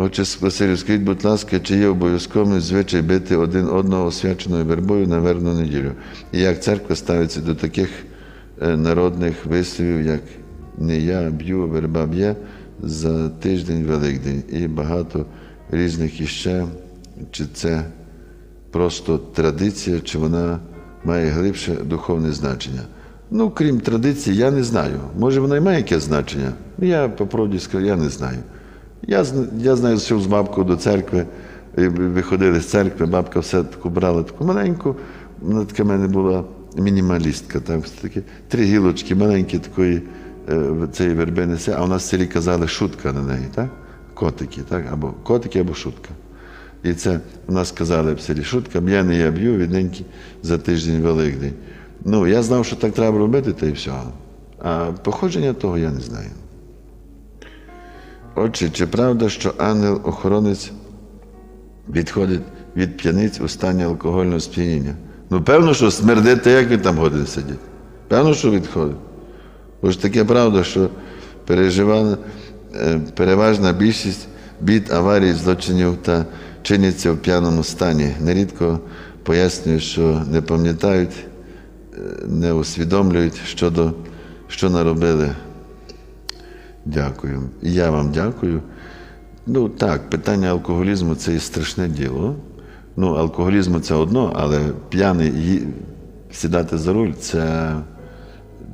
Отче Василю, скажіть, будь ласка, чи є обов'язковим звичай бити один одного освяченою вербою на вербну неділю? І як церква ставиться до таких е, народних висловів, як не я б'ю, верба б'є за тиждень Великдень і багато різних іще, чи це просто традиція, чи вона має глибше духовне значення? Ну, крім традиції, я не знаю. Може, вона і має якесь значення? Ну, Я по правді скажу, я не знаю. Я, я знаю, що з бабкою до церкви, виходили з церкви, бабка все таку брала таку маленьку, вона така в мене була мінімалістка, там таки три гілочки маленькі такої е, цієї верби несе, а у нас в селі казали шутка на неї, так? Котики, так? Або котики, або шутка. І це у нас казали в селі шутка, б'яний я б'ю, відненький за тиждень Великдень. Ну, я знав, що так треба робити, та й все. А походження того я не знаю. Отже, чи правда, що ангел-охоронець відходить від п'яниць у стані алкогольного сп'яніння? Ну, певно, що смердить, та як він там годин сидить. Певно, що відходить. Бо ж таке правда, що переживана, е, переважна більшість бід, аварій, злочинів та чиняться в п'яному стані. Нерідко пояснюють, що не пам'ятають, е, не усвідомлюють, що, до, що наробили. Дякую. Я вам дякую. Ну так, питання алкоголізму це і страшне діло. Ну, алкоголізм це одно, але п'яний сідати за руль це.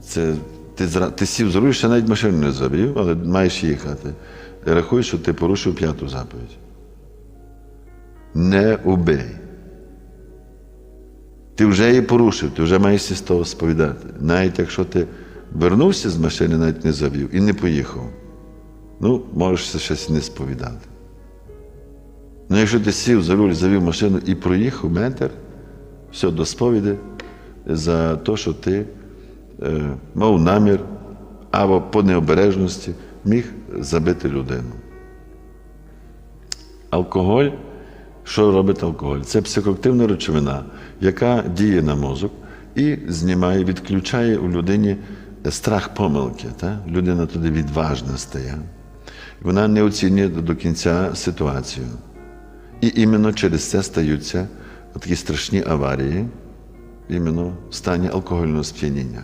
це ти, ти сів за руль, ще навіть машину не завів, але маєш їхати. І рахуй, що ти порушив п'яту заповідь. Не убий. Ти вже її порушив, ти вже маєш з того сповідати. Навіть якщо ти вернувся з машини, навіть не завів і не поїхав, ну, можеш це щось не сповідати. Ну, якщо ти сів за руль, завів машину і проїхав метр, все до сповіді за те, що ти е, мав намір або по необережності міг забити людину. Алкоголь, що робить алкоголь? Це психоактивна речовина, яка діє на мозок і знімає, відключає у людині страх помилки. Та? Людина туди відважна стає. Вона не оцінює до кінця ситуацію. І іменно через це стаються такі страшні аварії, іменно в стані алкогольного сп'яніння.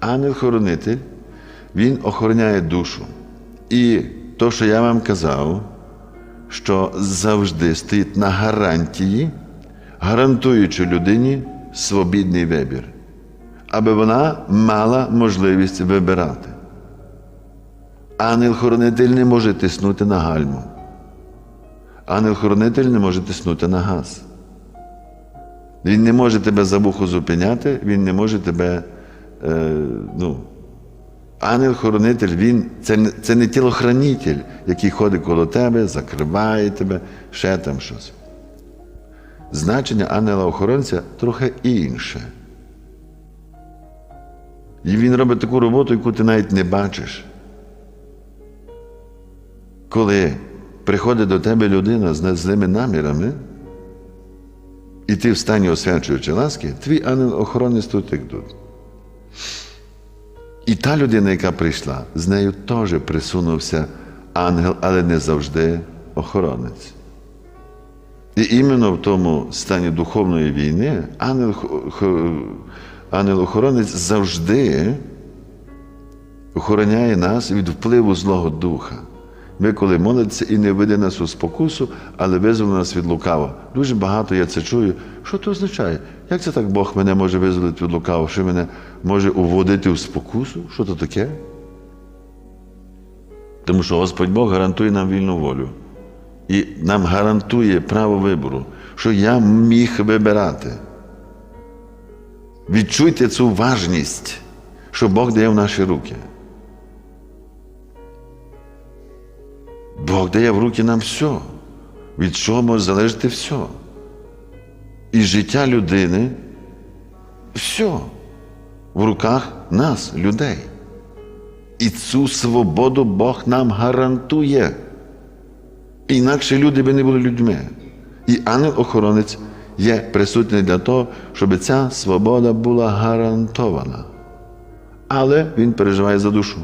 Ангел-хоронитель, він охороняє душу. І то, що я вам казав, що завжди стоїть на гарантії, гарантуючи людині свобідний вибір, аби вона мала можливість вибирати. Ангел-хоронитель не може тиснути на гальму. Ангел-хоронитель не може тиснути на газ. Він не може тебе за вухо зупиняти, він не може тебе. Е, ну, Ангел-хоронитель, він це, це не тілохранитель, який ходить коло тебе, закриває тебе, ще там щось. Значення ангела-охоронця трохи інше. І він робить таку роботу, яку ти навіть не бачиш. Коли приходить до тебе людина з злими намірами, і ти в стані освячуючи ласки, твій ангел-охоронець тут як тут. І та людина, яка прийшла, з нею теж присунувся ангел, але не завжди охоронець. І іменно в тому стані духовної війни ангел, ангел-охоронець завжди охороняє нас від впливу Злого Духа. Ви, коли молитеся і не веде нас у спокусу, але визволи нас від лукава. Дуже багато я це чую. Що це означає? Як це так Бог мене може визволити від лукава? Що мене може уводити в спокусу? Що це таке? Тому що Господь Бог гарантує нам вільну волю. І нам гарантує право вибору, що я міг вибирати. Відчуйте цю важність, що Бог дає в наші руки. Бог дає в руки нам все, від чого може залежати все. І життя людини все в руках нас, людей. І цю свободу Бог нам гарантує. Інакше люди би не були людьми. І ангел-охоронець є присутній для того, щоб ця свобода була гарантована. Але він переживає за душу,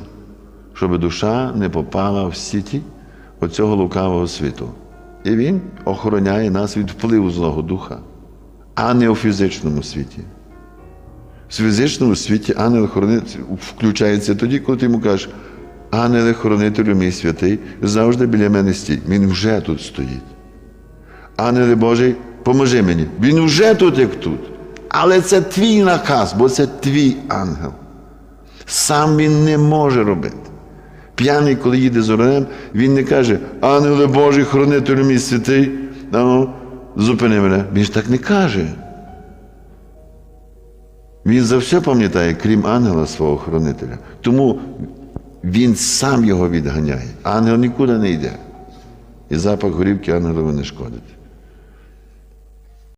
щоб душа не попала в сіті оцього лукавого світу. І він охороняє нас від впливу Злого Духа, а не у фізичному світі. В фізичному світі ангел-хоронитель включається тоді, коли ти йому кажеш, ангеле-хоронителю мій святий, завжди біля мене стій. Він вже тут стоїть. Ангеле Божий, поможи мені. Він вже тут, як тут. Але це твій наказ, бо це твій ангел. Сам він не може робити. П'яний, коли їде з оранем, він не каже, ангеле Божий, хоронителю мій святий, ну, зупини мене. Він ж так не каже. Він за все пам'ятає, крім ангела свого хоронителя. Тому він сам його відганяє. Ангел нікуди не йде. І запах горівки ангелові не шкодить.